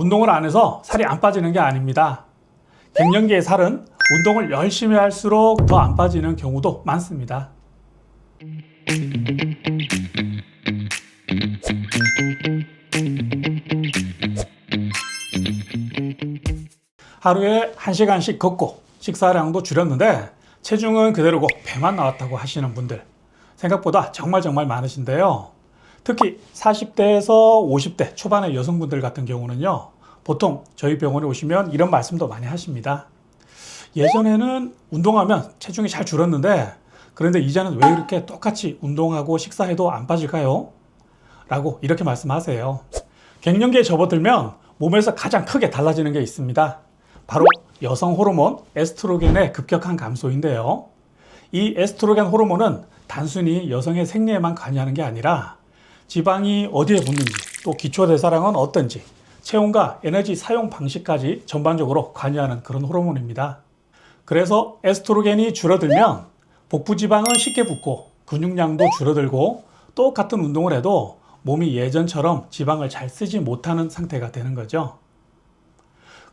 운동을 안 해서 살이 안 빠지는 게 아닙니다. 갱년기의 살은 운동을 열심히 할수록 더 안 빠지는 경우도 많습니다. 하루에 1시간씩 걷고 식사량도 줄였는데 체중은 그대로고 배만 나왔다고 하시는 분들 생각보다 정말 정말 많으신데요. 특히 40대에서 50대 초반의 여성분들 같은 경우는요. 보통 저희 병원에 오시면 이런 말씀도 많이 하십니다. 예전에는 운동하면 체중이 잘 줄었는데 그런데 이제는 왜 이렇게 똑같이 운동하고 식사해도 안 빠질까요? 라고 이렇게 말씀하세요. 갱년기에 접어들면 몸에서 가장 크게 달라지는 게 있습니다. 바로 여성 호르몬 에스트로겐의 급격한 감소인데요. 이 에스트로겐 호르몬은 단순히 여성의 생리에만 관여하는 게 아니라 지방이 어디에 붙는지 또 기초대사량은 어떤지 체온과 에너지 사용 방식까지 전반적으로 관여하는 그런 호르몬입니다. 그래서 에스트로겐이 줄어들면 복부 지방은 쉽게 붙고 근육량도 줄어들고 똑같은 운동을 해도 몸이 예전처럼 지방을 잘 쓰지 못하는 상태가 되는 거죠.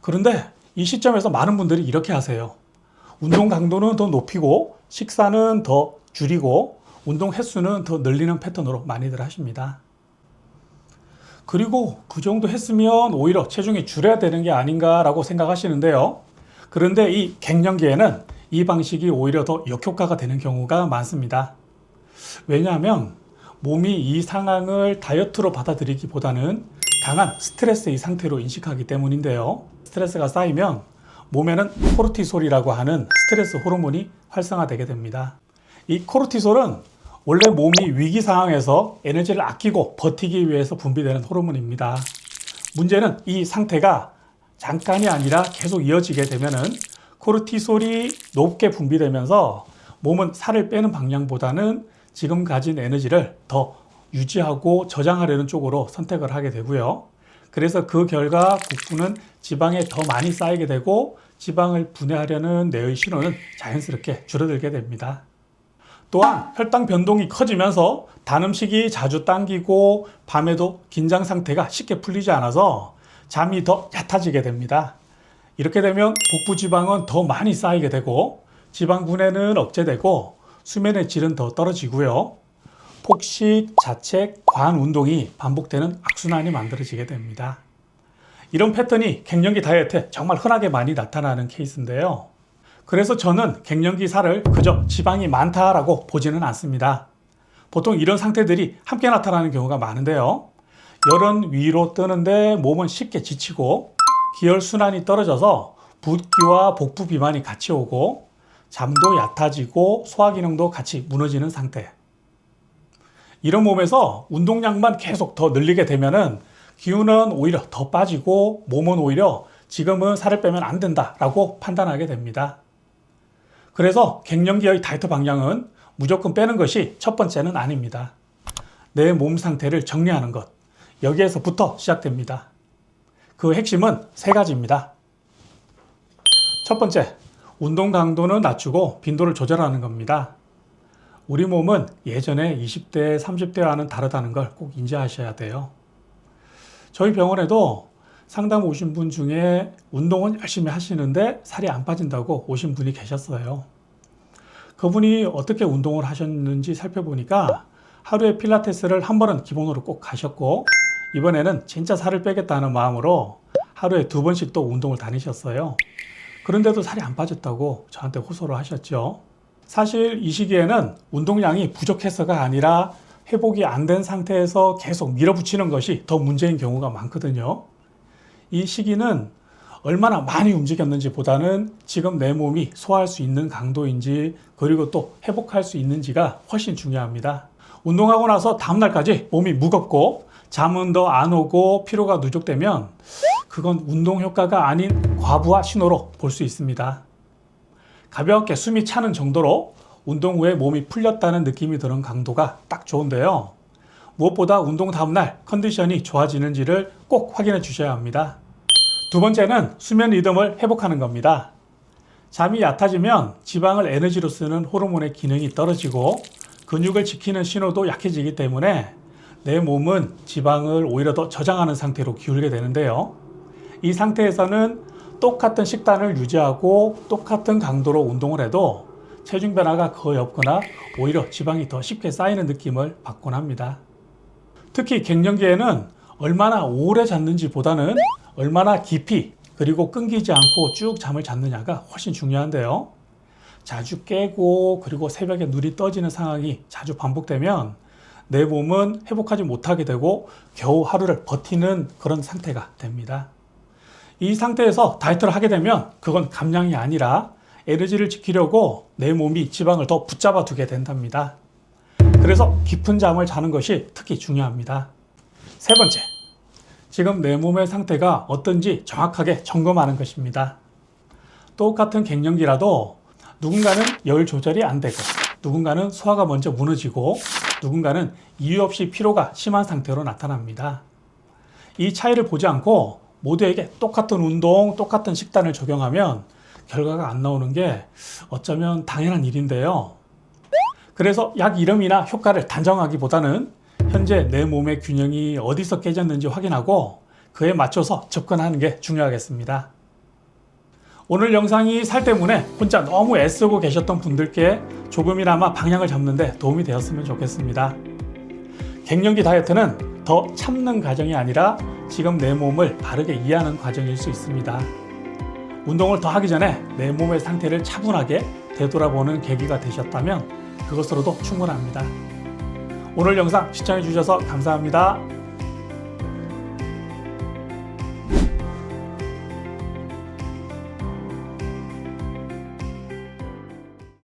그런데 이 시점에서 많은 분들이 이렇게 하세요. 운동 강도는 더 높이고 식사는 더 줄이고 운동 횟수는 더 늘리는 패턴으로 많이들 하십니다. 그리고 그 정도 했으면 오히려 체중이 줄여야 되는 게 아닌가라고 생각하시는데요. 그런데 이 갱년기에는 이 방식이 오히려 더 역효과가 되는 경우가 많습니다. 왜냐하면 몸이 이 상황을 다이어트로 받아들이기보다는 강한 스트레스의 상태로 인식하기 때문인데요. 스트레스가 쌓이면 몸에는 코르티솔이라고 하는 스트레스 호르몬이 활성화되게 됩니다. 이 코르티솔은 원래 몸이 위기 상황에서 에너지를 아끼고 버티기 위해서 분비되는 호르몬입니다. 문제는 이 상태가 잠깐이 아니라 계속 이어지게 되면은 코르티솔이 높게 분비되면서 몸은 살을 빼는 방향보다는 지금 가진 에너지를 더 유지하고 저장하려는 쪽으로 선택을 하게 되고요. 그래서 그 결과 국부는 지방에 더 많이 쌓이게 되고 지방을 분해하려는 뇌의 신호는 자연스럽게 줄어들게 됩니다. 또한 혈당 변동이 커지면서 단 음식이 자주 당기고 밤에도 긴장 상태가 쉽게 풀리지 않아서 잠이 더 얕아지게 됩니다. 이렇게 되면 복부 지방은 더 많이 쌓이게 되고 지방 분해는 억제되고 수면의 질은 더 떨어지고요. 폭식, 자책, 과한 운동이 반복되는 악순환이 만들어지게 됩니다. 이런 패턴이 갱년기 다이어트에 정말 흔하게 많이 나타나는 케이스인데요. 그래서 저는 갱년기 살을 그저 지방이 많다라고 보지는 않습니다. 보통 이런 상태들이 함께 나타나는 경우가 많은데요. 열은 위로 뜨는데 몸은 쉽게 지치고 기혈순환이 떨어져서 붓기와 복부 비만이 같이 오고 잠도 얕아지고 소화 기능도 같이 무너지는 상태. 이런 몸에서 운동량만 계속 더 늘리게 되면은 기운은 오히려 더 빠지고 몸은 오히려 지금은 살을 빼면 안 된다라고 판단하게 됩니다. 그래서 갱년기의 다이어트 방향은 무조건 빼는 것이 첫 번째는 아닙니다. 내 몸 상태를 정리하는 것. 여기에서부터 시작됩니다. 그 핵심은 세 가지입니다. 첫 번째, 운동 강도는 낮추고 빈도를 조절하는 겁니다. 우리 몸은 예전에 20대, 30대와는 다르다는 걸 꼭 인지하셔야 돼요. 저희 병원에도 상담 오신 분 중에 운동은 열심히 하시는데 살이 안 빠진다고 오신 분이 계셨어요. 그분이 어떻게 운동을 하셨는지 살펴보니까 하루에 필라테스를 한 번은 기본으로 꼭 가셨고 이번에는 진짜 살을 빼겠다는 마음으로 하루에 두 번씩 또 운동을 다니셨어요. 그런데도 살이 안 빠졌다고 저한테 호소를 하셨죠. 사실 이 시기에는 운동량이 부족해서가 아니라 회복이 안 된 상태에서 계속 밀어붙이는 것이 더 문제인 경우가 많거든요. 이 시기는 얼마나 많이 움직였는지 보다는 지금 내 몸이 소화할 수 있는 강도인지 그리고 또 회복할 수 있는지가 훨씬 중요합니다. 운동하고 나서 다음날까지 몸이 무겁고 잠은 더 안 오고 피로가 누적되면 그건 운동 효과가 아닌 과부하 신호로 볼 수 있습니다. 가볍게 숨이 차는 정도로 운동 후에 몸이 풀렸다는 느낌이 드는 강도가 딱 좋은데요. 무엇보다 운동 다음날 컨디션이 좋아지는지를 꼭 확인해 주셔야 합니다. 두 번째는 수면 리듬을 회복하는 겁니다. 잠이 얕아지면 지방을 에너지로 쓰는 호르몬의 기능이 떨어지고 근육을 지키는 신호도 약해지기 때문에 내 몸은 지방을 오히려 더 저장하는 상태로 기울게 되는데요. 이 상태에서는 똑같은 식단을 유지하고 똑같은 강도로 운동을 해도 체중 변화가 거의 없거나 오히려 지방이 더 쉽게 쌓이는 느낌을 받곤 합니다. 특히 갱년기에는 얼마나 오래 잤는지 보다는 얼마나 깊이 그리고 끊기지 않고 쭉 잠을 잤느냐가 훨씬 중요한데요. 자주 깨고 그리고 새벽에 눈이 떠지는 상황이 자주 반복되면 내 몸은 회복하지 못하게 되고 겨우 하루를 버티는 그런 상태가 됩니다. 이 상태에서 다이어트를 하게 되면 그건 감량이 아니라 에너지를 지키려고 내 몸이 지방을 더 붙잡아 두게 된답니다. 그래서 깊은 잠을 자는 것이 특히 중요합니다. 세 번째, 지금 내 몸의 상태가 어떤지 정확하게 점검하는 것입니다. 똑같은 갱년기라도 누군가는 열 조절이 안 되고, 누군가는 소화가 먼저 무너지고, 누군가는 이유 없이 피로가 심한 상태로 나타납니다. 이 차이를 보지 않고 모두에게 똑같은 운동, 똑같은 식단을 적용하면 결과가 안 나오는 게 어쩌면 당연한 일인데요. 그래서 약 이름이나 효과를 단정하기보다는 현재 내 몸의 균형이 어디서 깨졌는지 확인하고 그에 맞춰서 접근하는 게 중요하겠습니다. 오늘 영상이 살 때문에 혼자 너무 애쓰고 계셨던 분들께 조금이나마 방향을 잡는데 도움이 되었으면 좋겠습니다. 갱년기 다이어트는 더 참는 과정이 아니라 지금 내 몸을 바르게 이해하는 과정일 수 있습니다. 운동을 더 하기 전에 내 몸의 상태를 차분하게 되돌아보는 계기가 되셨다면 그것으로도 충분합니다. 오늘 영상 시청해 주셔서 감사합니다.